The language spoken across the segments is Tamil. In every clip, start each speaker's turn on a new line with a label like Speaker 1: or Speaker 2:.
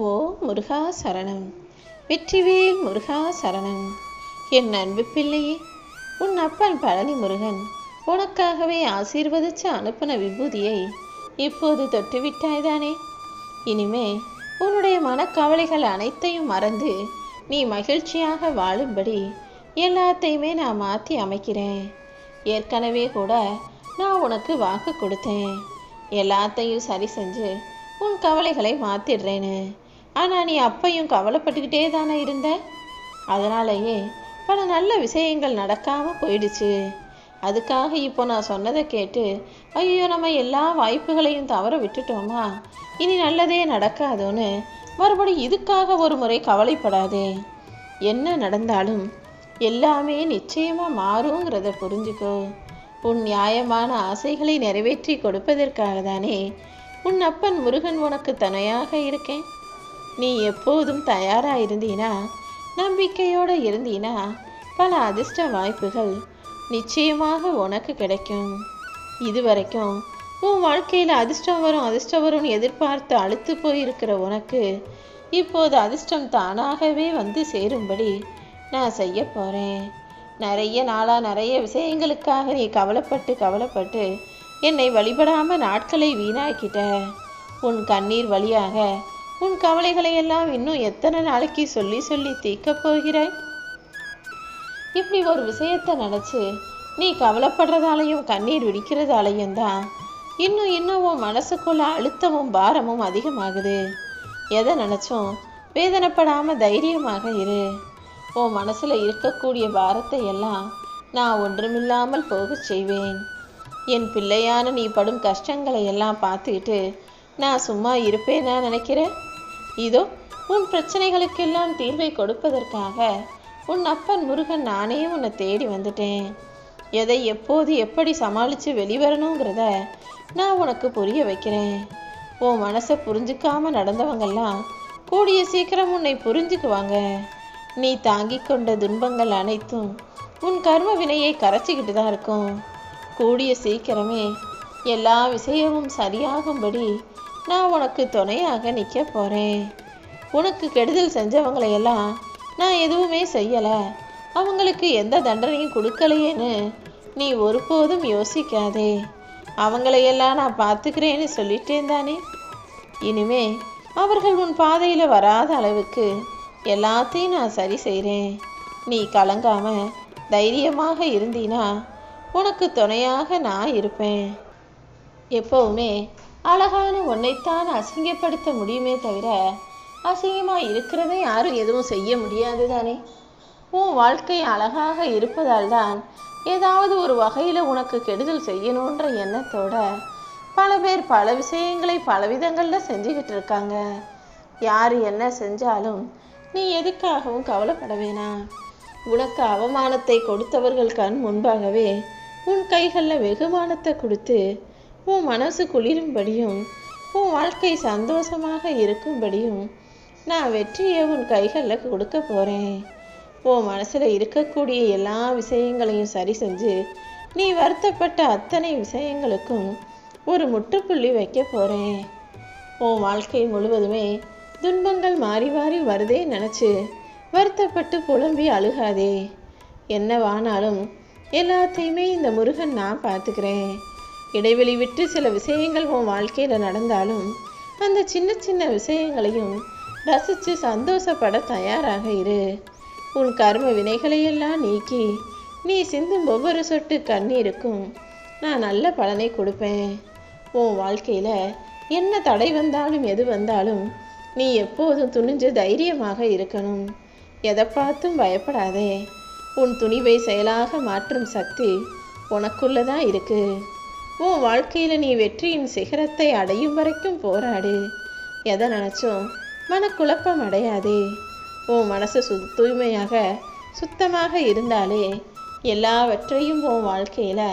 Speaker 1: ஓ முருகா சரணம். வெற்றிவேல் முருகா சரணம். என் அன்பு பிள்ளையே உன் அப்பன் பழனி முருகன் உனக்காகவே ஆசீர்வதிச்சு அனுப்பின விபூதியை இப்போது தொட்டுவிட்டாய்தானே? இனிமே உன்னுடைய மனக்கவலைகள் அனைத்தையும் மறந்து நீ மகிழ்ச்சியாக வாழும்படி எல்லாத்தையுமே நான் மாற்றி அமைக்கிறேன். ஏற்கனவே கூட நான் உனக்கு வாக்கு கொடுத்தேன். எல்லாத்தையும் சரி செஞ்சு உன் கவலைகளை மாற்றிடுறேன்னு ஆனால் நீ அப்பையும் கவலைப்பட்டுக்கிட்டே தானே இருந்த? அதனாலேயே பல நல்ல விஷயங்கள் நடக்காமல் போயிடுச்சு. அதுக்காக இப்போ நான் சொன்னதை கேட்டு ஐயோ நம்ம எல்லா வாய்ப்புகளையும் தவற விட்டுட்டோமா? இனி நல்லதே நடக்காதோன்னு மறுபடியும் இதுக்காக ஒரு முறை கவலைப்படாதே. என்ன நடந்தாலும் எல்லாமே நிச்சயமாக மாறுங்கிறத புரிஞ்சுக்கோ. உன் நியாயமான ஆசைகளை நிறைவேற்றி கொடுப்பதற்காக தானே உன் அப்பன் முருகன் உனக்கு துணையாக இருக்கேன். நீ எப்போதும் தயாராக இருந்தீனா நம்பிக்கையோடு இருந்தீனா பல அதிர்ஷ்ட வாய்ப்புகள் நிச்சயமாக உனக்கு கிடைக்கும். இதுவரைக்கும் உன் வாழ்க்கையில் அதிர்ஷ்டம் வரும் அதிர்ஷ்டம் வரும்னு எதிர்பார்த்து அழுத்து போயிருக்கிற உனக்கு இப்போது அதிர்ஷ்டம் தானாகவே வந்து சேரும்படி நான் செய்ய போகிறேன் நிறைய நாளாக நிறைய விஷயங்களுக்காக நீ கவலைப்பட்டு கவலைப்பட்டு என்னை வழிபடாமல் நாட்களை வீணாக்கிட்ட. உன் கண்ணீர் வழியாக உன் கவலைகளை எல்லாம் இன்னும் எத்தனை நாளைக்கு சொல்லி சொல்லி தீர்க்கப் போகிறாய்? இப்படி ஒரு விஷயத்தை நினச்சி நீ கவலைப்படுறதாலையும் கண்ணீர் விடிக்கிறதாலையும் தான் இன்னும் இன்னும் உன் மனசுக்குள்ள அழுத்தமும் பாரமும் அதிகமாகுது. எதை நினச்சும் வேதனைப்படாமல் தைரியமாக இரு. உன் மனசில் இருக்கக்கூடிய பாரத்தை எல்லாம் நான் ஒன்றுமில்லாமல் போகச் செய்வேன். என் பிள்ளையான நீ படும் கஷ்டங்களை எல்லாம் பார்த்துக்கிட்டு நான் சும்மா இருப்பேனா நினைக்கிறேன் இதோ உன் பிரச்சனைகளுக்கெல்லாம் தீர்வை கொடுப்பதற்காக உன் அப்பன் முருகன் நானே உன்னை தேடி வந்துட்டேன். எதை எப்போது எப்படி சமாளித்து வெளிவரணுங்கிறத நான் உனக்கு புரிய வைக்கிறேன். உன் மனசை புரிஞ்சுக்காம நடந்தவங்கெல்லாம் கூடிய சீக்கிரம் உன்னை புரிஞ்சுக்குவாங்க. நீ தாங்கிக் கொண்ட துன்பங்கள் அனைத்தும் உன் கர்ம வினையை கரைச்சிக்கிட்டு தான் இருக்கும். கூடிய சீக்கிரமே எல்லா விஷயமும் சரியாகும்படி நான் உனக்கு துணையாக நிற்க போகிறேன் உனக்கு கெடுதல் செஞ்சவங்களையெல்லாம் நான் எதுவுமே செய்யலை. அவங்களுக்கு எந்த தண்டனையும் கொடுக்கலையேன்னு நீ ஒருபோதும் யோசிக்காதே. அவங்களையெல்லாம் நான் பார்த்துக்கிறேன்னு சொல்லிட்டேன் தானே. இனிமே அவர்கள் உன் பாதையில் வராத அளவுக்கு எல்லாத்தையும் நான் சரி செய்கிறேன் நீ கலங்காம தைரியமாக இருந்தீனா உனக்கு துணையாக நான் இருப்பேன். எப்பவுமே அழகான உன்னைத்தான் அசிங்கப்படுத்த முடியுமே தவிர அசிங்கமாக இருக்கிறவன் யாரும் எதுவும் செய்ய முடியாது தானே? உன் வாழ்க்கை அழகாக இருப்பதால் தான் ஏதாவது ஒரு வகையில் உனக்கு கெடுதல் செய்யணுன்ற எண்ணத்தோட பல பேர் பல விஷயங்களை பல விதங்களில் செஞ்சுக்கிட்டு இருக்காங்க. யார் என்ன செஞ்சாலும் நீ எதுக்காகவும் கவலைப்பட வேணாம் உனக்கு அவமானத்தை கொடுத்தவர்கள் கண் முன்பாகவே உன் கைகளில் வெகுமானத்தை கொடுத்து உன் மனசு குளிரும்படியும் உன் வாழ்க்கை சந்தோஷமாக இருக்கும்படியும் நான் வெற்றியை உன் கைகளில் கொடுக்க போகிறேன் உன் மனசில் இருக்கக்கூடிய எல்லா விஷயங்களையும் சரி செஞ்சு நீ வருத்தப்பட்ட அத்தனை விஷயங்களுக்கும் ஒரு முற்றுப்புள்ளி வைக்க போகிறேன் உன் வாழ்க்கை முழுவதுமே துன்பங்கள் மாறி மாறி வருதே நினச்சி வருத்தப்பட்டு புலம்பி அழுகாதே. என்னவானாலும் எல்லாத்தையுமே இந்த முருகன் நான் பார்த்துக்கிறேன். இடைவெளி விட்டு சில விஷயங்கள் உன் வாழ்க்கையில் நடந்தாலும் அந்த சின்ன சின்ன விஷயங்களையும் ரசித்து சந்தோஷப்பட தயாராக இரு. உன் கர்ம வினைகளையெல்லாம் நீக்கி நீ சிந்தும் ஒவ்வொரு சொட்டு கண்ணீருக்கும் நான் நல்ல பலனை கொடுப்பேன். உன் வாழ்க்கையில் என்ன தடை வந்தாலும் எது வந்தாலும் நீ எப்போதும் துணிஞ்சு தைரியமாக இருக்கணும். எதை பார்த்தும் பயப்படாதே. உன் துணிவை செயலாக மாற்றும் சக்தி உனக்குள்ள தான் உன் வாழ்க்கையில் நீ வெற்றியின் சிகரத்தை அடையும் வரைக்கும் போராடு. எதை நினச்சோம் மனக்குழப்பம் அடையாதே. உன் மனசு சு தூய்மையாக சுத்தமாக இருந்தாலே எல்லாவற்றையும் உன் வாழ்க்கையில்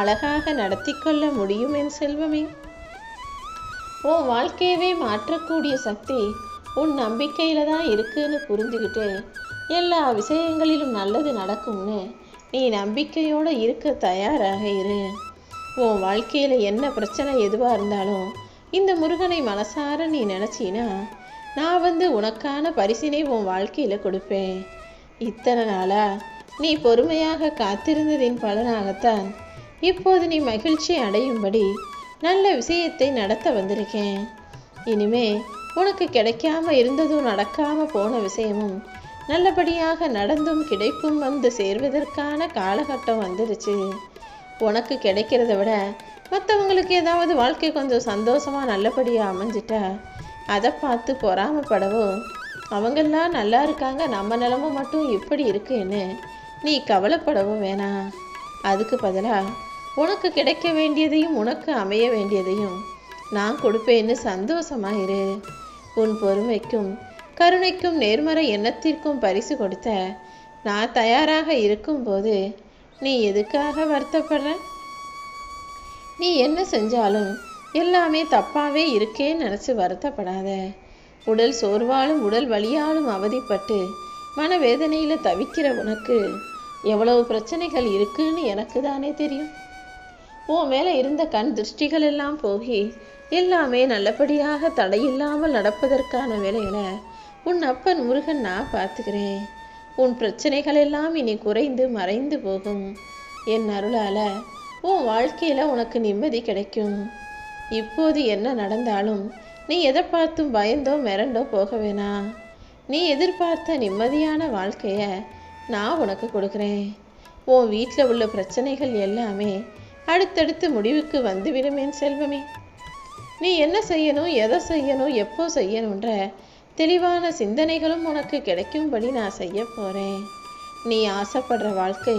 Speaker 1: அழகாக நடத்தி கொள்ள முடியும் என் செல்வமே. உன் வாழ்க்கையவே மாற்றக்கூடிய சக்தி உன் நம்பிக்கையில தான் இருக்குன்னு புரிஞ்சுக்கிட்டு எல்லா விஷயங்களிலும் நல்லது நடக்கும்னு நீ நம்பிக்கையோடு இருக்க தயாராக இரு. உன் வாழ்க்கையில் என்ன பிரச்சனை எதுவாக இருந்தாலும் இந்த முருகனை மனசார நீ நினச்சினா நான் வந்து உனக்கான பரிசினை உன் வாழ்க்கையில் கொடுப்பேன். இத்தனை நாளாக நீ பொறுமையாக காத்திருந்ததின் பலனாகத்தான் இப்போது நீ மகிழ்ச்சி அடையும்படி நல்ல விஷயத்தை நடத்த வந்திருக்கேன். இனிமே உனக்கு கிடைக்காம இருந்ததும் நடக்காம போன விஷயமும் நல்லபடியாக நடந்தும் கிடைப்பும் வந்து சேர்வதற்கான காலகட்டம் வந்துருச்சு. உனக்கு கிடைக்கிறத விட மற்றவங்களுக்கு ஏதாவது வாழ்க்கை கொஞ்சம் சந்தோஷமாக நல்லபடியாக அமைஞ்சிட்டா அதை பார்த்து பொறாமப்படவும் அவங்கெல்லாம் நல்லா இருக்காங்க நம்ம நிலமை மட்டும் இப்படி இருக்குன்னு நீ கவலைப்படவோ வேணாம் அதுக்கு பதிலாக உனக்கு கிடைக்க வேண்டியதையும் உனக்கு அமைய வேண்டியதையும் நான் கொடுப்பேன்னு சந்தோஷமா இரு. உன் பொறுமைக்கும் கருணைக்கும் நேர்மறை எண்ணத்திற்கும் பரிசு கொடுத்த நான் தயாராக இருக்கும்போது நீ எதுக்காக வருத்தப்படுற? நீ என்ன செஞ்சாலும் எல்லாமே தப்பாவே இருக்கேன்னு நினச்சி வருத்தப்படாத. உடல் சோர்வாலும் உடல் வலியாலும் அவதிப்பட்டு மனவேதனையில் தவிக்கிற உனக்கு எவ்வளவு பிரச்சனைகள் இருக்குன்னு எனக்கு தானே தெரியும். உன் மேலே இருந்த கண் திருஷ்டிகள் எல்லாம் போகி எல்லாமே நல்லபடியாக தடையில்லாமல் நடப்பதற்கான வேலைகளை உன் அப்பன் முருகன் நான் பார்த்துக்கிறேன். உன் பிரச்சனைகள் எல்லாம் இனி குறைந்து மறைந்து போகும். என் அருளால உன் வாழ்க்கையில உனக்கு நிம்மதி கிடைக்கும். இப்போது என்ன நடந்தாலும் நீ எதை பார்த்தும் பயந்தோ மிரண்டோ போக வேணாம் நீ எதிர்பார்த்த நிம்மதியான வாழ்க்கைய நான் உனக்கு கொடுக்குறேன். உன் வீட்டில் உள்ள பிரச்சனைகள் எல்லாமே அடுத்தடுத்து முடிவுக்கு வந்துவிடுமேன் செல்வமே. நீ என்ன செய்யணும் எதை செய்யணும் எப்போ செய்யணுன்ற தெளிவான சிந்தனைகளும் உனக்கு கிடைக்கும்படி நான் செய்ய போறேன். நீ ஆசைப்படுற வாழ்க்கை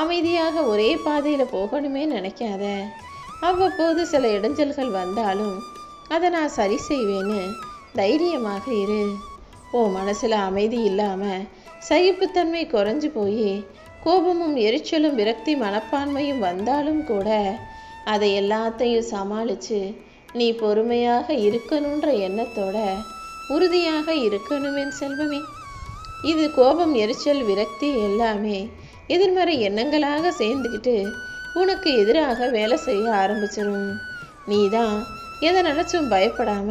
Speaker 1: அமைதியாக ஒரே பாதையில் போகணுமே நினைக்காத. அவ்வப்போது சில இடைஞ்சல்கள் வந்தாலும் அதை நான் சரி செய்வேன்னு தைரியமாக இரு. ஓ மனசில் அமைதி இல்லாமல் சகிப்புத்தன்மை குறைஞ்சு போய் கோபமும் எரிச்சலும் விரக்தி மனப்பான்மையும் வந்தாலும் கூட அதை எல்லாத்தையும் சமாளித்து நீ பொறுமையாக இருக்கணுன்ற எண்ணத்தோட உறுதியாக இருக்கணுமேன் செல்வமே. இது கோபம் எரிச்சல் விரக்தி எல்லாமே எதிர்மறை எண்ணங்களாக சேர்ந்துக்கிட்டு உனக்கு எதிராக வேலை செய்ய ஆரம்பிச்சிடும் நீ தான் எதை நினச்சும் பயப்படாம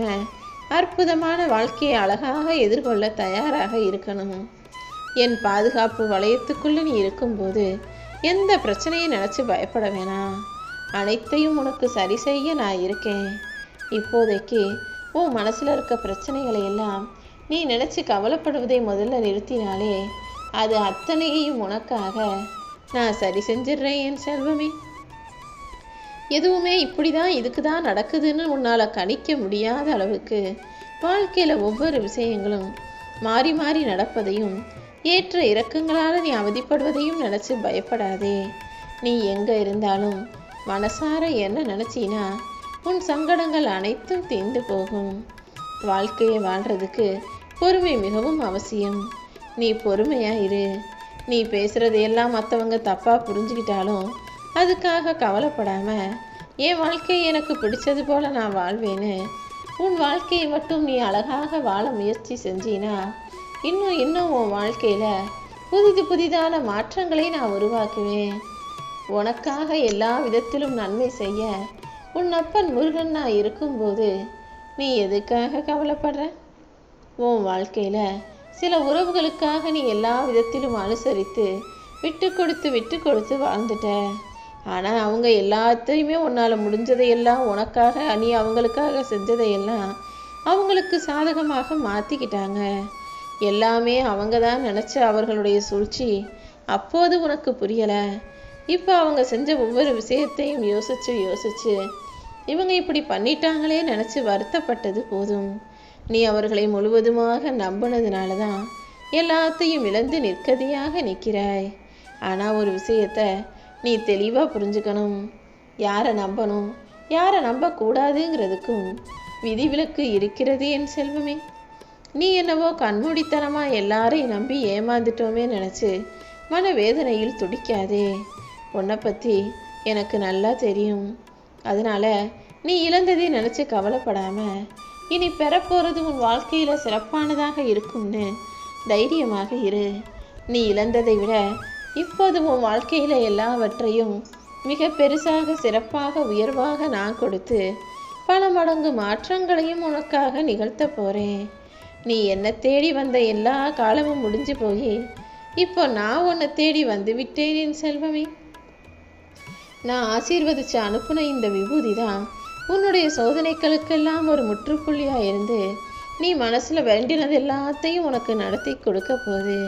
Speaker 1: அற்புதமான வாழ்க்கையை அழகாக எதிர்கொள்ள தயாராக இருக்கணும். என் பாதுகாப்பு வளையத்துக்குள்ள நீ இருக்கும்போது எந்த பிரச்சனையும் நினச்சி பயப்பட வேணாம். அனைத்தையும் உனக்கு சரி செய்ய நான் இருக்கேன். இப்போதைக்கு உன் மனசில் இருக்க பிரச்சனைகளை எல்லாம் நீ நினச்சி கவலைப்படுவதை முதல்ல நிறுத்தினாலே அது அத்தனையையும் உனக்காக நான் சரி செஞ்சிடுறேன் என் செல்வமே. எதுவுமே இப்படி தான் இதுக்கு தான் நடக்குதுன்னு உன்னால் கணிக்க முடியாத அளவுக்கு வாழ்க்கையில் ஒவ்வொரு விஷயங்களும் மாறி மாறி நடப்பதையும் ஏற்ற இறக்கங்களால் நீ அவதிப்படுவதையும் நினச்சி பயப்படாதே. நீ எங்கே இருந்தாலும் மனசார என்ன நினச்சின்னா உன் சங்கடங்கள் அனைத்தும் தீர்ந்து போகும். வாழ்க்கையை வாழ்றதுக்கு பொறுமை மிகவும் அவசியம். நீ பொறுமையா இரு நீ எல்லாம் மற்றவங்க தப்பா புரிஞ்சுக்கிட்டாலும் அதுக்காக கவலைப்படாம என் வாழ்க்கை எனக்கு பிடிச்சது போல நான் வாழ்வேன்னு உன் வாழ்க்கையை மட்டும் நீ அழகாக வாழ முயற்சி செஞ்சினா இன்னும் இன்னும் உன் வாழ்க்கையில புதிது புதிதான மாற்றங்களை நான் உருவாக்குவேன். உனக்காக எல்லா விதத்திலும் நன்மை செய்ய உன் அப்பன் முருகன்னா இருக்கும்போது நீ எதுக்காக கவலைப்படுற? உன் வாழ்க்கையில் சில உறவுகளுக்காக நீ எல்லா விதத்திலும் அனுசரித்து விட்டு கொடுத்து விட்டு கொடுத்து வாழ்ந்துட்ட. ஆனால் அவங்க எல்லாத்தையுமே உன்னால் முடிஞ்சதையெல்லாம் உனக்காக நீ அவங்களுக்காக செஞ்சதையெல்லாம் அவங்களுக்கு சாதகமாக மாற்றிக்கிட்டாங்க எல்லாமே அவங்க தான் நினச்ச அவர்களுடைய சூழ்ச்சி அப்போது உனக்கு புரியலை. இப்போ அவங்க செஞ்ச ஒவ்வொரு விஷயத்தையும் யோசிச்சு யோசிச்சு இவங்க இப்படி பண்ணிட்டாங்களே நினச்சி வருத்தப்பட்டது போதும். நீ அவர்களை முழுவதுமாக நம்பினதுனால தான் எல்லாத்தையும் இழந்து நிற்கதியாக நிற்கிறாய். ஆனால் ஒரு விஷயத்த நீ தெளிவாக புரிஞ்சுக்கணும். யாரை நம்பணும் யாரை நம்பக்கூடாதுங்கிறதுக்கும் விதிவிலக்கு இருக்கிறது என் செல்வமே. நீ என்னவோ கண்மூடித்தனமாக எல்லாரையும் நம்பி ஏமாந்துட்டோமே நினைச்சு மனவேதனையில் துடிக்காதே. உன்னை பற்றி எனக்கு நல்லா தெரியும். அதனால நீ இழந்ததை நினச்சி கவலைப்படாம இனி பெறப்போறது உன் வாழ்க்கையில் சிறப்பானதாக இருக்கும்னு தைரியமாக இரு. நீ இழந்ததை விட இப்போது உன் வாழ்க்கையில் எல்லாவற்றையும் மிக பெருசாக சிறப்பாக உயர்வாக நான் கொடுத்து பல மடங்கு மாற்றங்களையும் உனக்காக நிகழ்த்த போகிறேன் நீ என்னை தேடி வந்த எல்லா காலமும் முடிஞ்சு போய். இப்போ நான் உன்னை தேடி வந்து விட்டேன் என் செல்வமே. நான் ஆசீர்வதிச்சு அனுப்புன இந்த விபூதி தான் உன்னுடைய சோதனைகளுக்கெல்லாம் ஒரு முற்றுப்புள்ளியாக இருந்து நீ மனசில் வேண்டினது எல்லாத்தையும் உனக்கு நடத்தி கொடுக்க போகுது.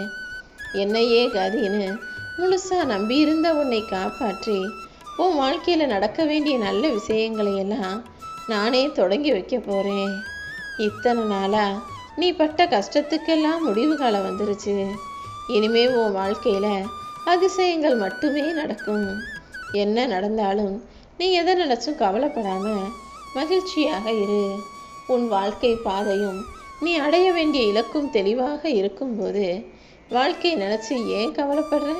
Speaker 1: என்னையே கதின்னு முழுசாக நம்பியிருந்த உன்னை காப்பாற்றி உன் வாழ்க்கையில் நடக்க வேண்டிய நல்ல விஷயங்களை எல்லாம் நானே தொடங்கி வைக்க போகிறேன் இத்தனை நாளாக நீ பட்ட கஷ்டத்துக்கெல்லாம் முடிவு காலம் வந்துருச்சு. இனிமே உன் வாழ்க்கையில் அதிசயங்கள் மட்டுமே நடக்கும். என்ன நடந்தாலும் நீ எதை நினைச்சும் கவலைப்படாம மகிழ்ச்சியாக இரு. உன் வாழ்க்கை பாதையும் நீ அடைய வேண்டிய இலக்கும் தெளிவாக இருக்கும்போது வாழ்க்கையை நினைச்சு ஏன் கவலைப்படுற?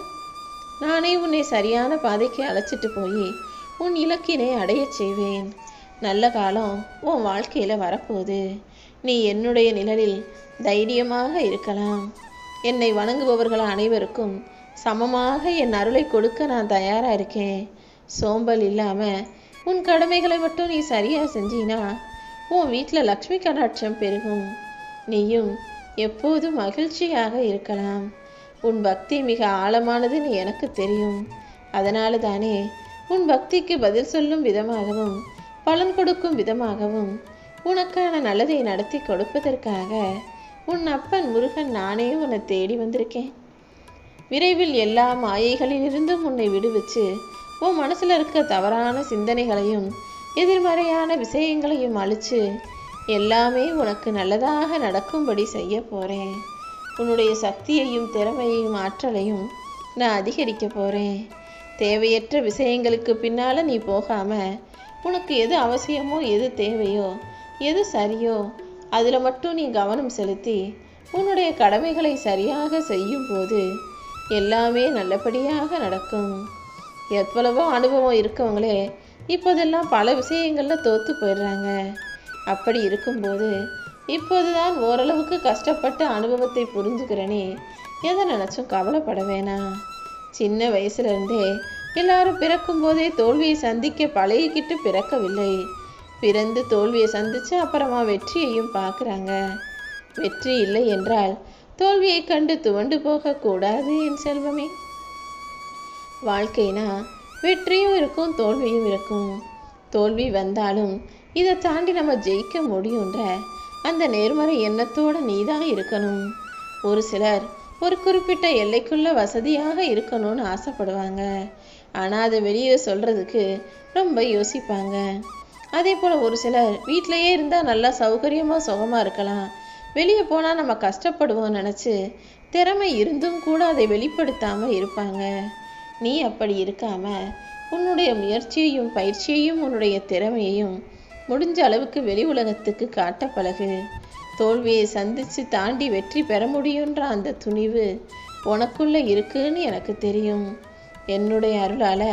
Speaker 1: நானே உன்னை சரியான பாதைக்கு அழைச்சிட்டு போய் உன் இலக்கினை அடையச் செய்வேன். நல்ல காலம் உன் வாழ்க்கையில வரப்போகுது. நீ என்னுடைய நிழலில் தைரியமாக இருக்கலாம். என்னை வணங்குபவர்கள் அனைவருக்கும் சமமாக என் அருளை கொடுக்க நான் தயாராக இருக்கேன். சோம்பல் இல்லாமல் உன் கடமைகளை மட்டும் நீ சரியாக செஞ்சினா உன் வீட்டில் லக்ஷ்மி கடாட்சம் பெருகும். நீயும் எப்போதும் மகிழ்ச்சியாக இருக்கலாம். உன் பக்தி மிக ஆழமானதுன்னு எனக்கு தெரியும். அதனால தானே உன் பக்திக்கு பதில் சொல்லும் விதமாகவும் பலன் கொடுக்கும் விதமாகவும் உனக்கான நல்லதை நடத்தி கொடுப்பதற்காக உன் அப்பன் முருகன் நானே உன்னை தேடி வந்திருக்கேன். விரைவில் எல்லா மாயைகளிலிருந்தும் உன்னை விடுவிச்சு உன் மனசில் இருக்க தவறான சிந்தனைகளையும் எதிர்மறையான விஷயங்களையும் அழிச்சு எல்லாமே உனக்கு நல்லதாக நடக்கும்படி செய்ய போகிறேன் உன்னுடைய சக்தியையும் திறமையையும் ஆற்றலையும் நான் அதிகரிக்க போகிறேன் தேவையற்ற விஷயங்களுக்கு பின்னால் நீ போகாமல் உனக்கு எது அவசியமோ எது தேவையோ எது சரியோ அதில் மட்டும் நீ கவனம் செலுத்தி உன்னுடைய கடமைகளை சரியாக செய்யும் போது எல்லாமே நல்லபடியாக நடக்கும். எவ்வளவோ அனுபவம் இருக்கவங்களே இப்போதெல்லாம் பல விஷயங்களில் தோற்று போயிடுறாங்க. அப்படி இருக்கும்போது இப்போதுதான் ஓரளவுக்கு கஷ்டப்பட்ட அனுபவத்தை புரிஞ்சுக்கிறனே. எதை நினச்சும் கவலைப்பட வேணாம் சின்ன வயசுலேருந்தே எல்லாரும் பிறக்கும்போதே தோல்வியை சந்திக்க பழகிக்கிட்டு பிறக்கவில்லை. பிறந்து தோல்வியை சந்திச்சு அப்புறமா வெற்றியையும் பார்க்குறாங்க. வெற்றி இல்லை என்றால் தோல்வியை கண்டு துவண்டு போகக்கூடாது என் செல்வமே. வாழ்க்கைனா வெற்றியும் இருக்கும் தோல்வியும் இருக்கும். தோல்வி வந்தாலும் இதை தாண்டி நம்ம ஜெயிக்க முடியுன்ற அந்த நேர்மறை எண்ணத்தோட நீதான் இருக்கணும். ஒரு சிலர் ஒரு குறிப்பிட்ட எல்லைக்குள்ள வசதியாக இருக்கணும்னு ஆசைப்படுவாங்க. ஆனால் அதை வெளியே சொல்றதுக்கு ரொம்ப யோசிப்பாங்க. அதே போல் ஒரு சிலர் வீட்டிலேயே இருந்தால் நல்லா சௌகரியமாக சுகமாக இருக்கலாம். வெளியே போனால் நம்ம கஷ்டப்படுவோம் நினச்சி திறமை இருந்தும் கூட அதை வெளிப்படுத்தாமல் இருப்பாங்க. நீ அப்படி இருக்காம உன்னுடைய முயற்சியையும் பயிற்சியையும் உன்னுடைய திறமையையும் முடிஞ்ச அளவுக்கு வெளி உலகத்துக்கு காட்ட பழகு. தோல்வியை சந்தித்து தாண்டி வெற்றி பெற முடியுன்ற அந்த துணிவு உனக்குள்ளே இருக்குன்னு எனக்கு தெரியும். என்னுடைய அருளால்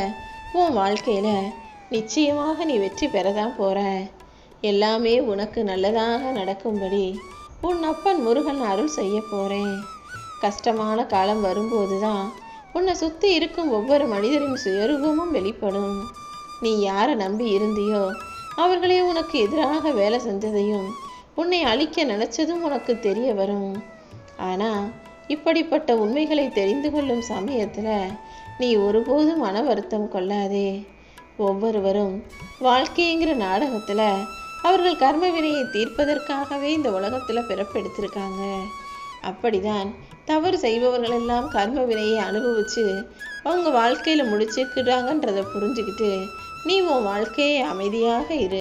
Speaker 1: உன் வாழ்க்கையில் நிச்சயமாக நீ வெற்றி பெறதான் போகிற எல்லாமே உனக்கு நல்லதாக நடக்கும்படி உன் அப்பன் முருகன் அருள் செய்ய போறேன். கஷ்டமான காலம் வரும்போதுதான் உன்னை சுத்தி இருக்கும் ஒவ்வொரு மனிதரின் சுயரூபமும் வெளிப்படும். நீ யாரை நம்பி இருந்தியோ அவர்களே உனக்கு எதிராக வேலை செஞ்சதையும் உன்னை அழிக்க நினைச்சதும் உனக்கு தெரிய வரும். ஆனா இப்படிப்பட்ட உண்மைகளை தெரிந்து கொள்ளும் சமயத்துல நீ ஒருபோதும் மன வருத்தம் கொள்ளாதே. ஒவ்வொருவரும் வாழ்க்கைங்கிற நாடகத்துல அவர்கள் கர்ம வினையை தீர்ப்பதற்காகவே இந்த உலகத்துல பிறப்பெடுத்திருக்காங்க அப்படிதான் தவறு செய்பவர்கள் எல்லாம் கர்ம வினையை அனுபவிச்சு அவங்க வாழ்க்கையில முடிச்சுக்கிறாங்கன்றதை புரிஞ்சுக்கிட்டு நீ உன் வாழ்க்கையை அமைதியாக இரு.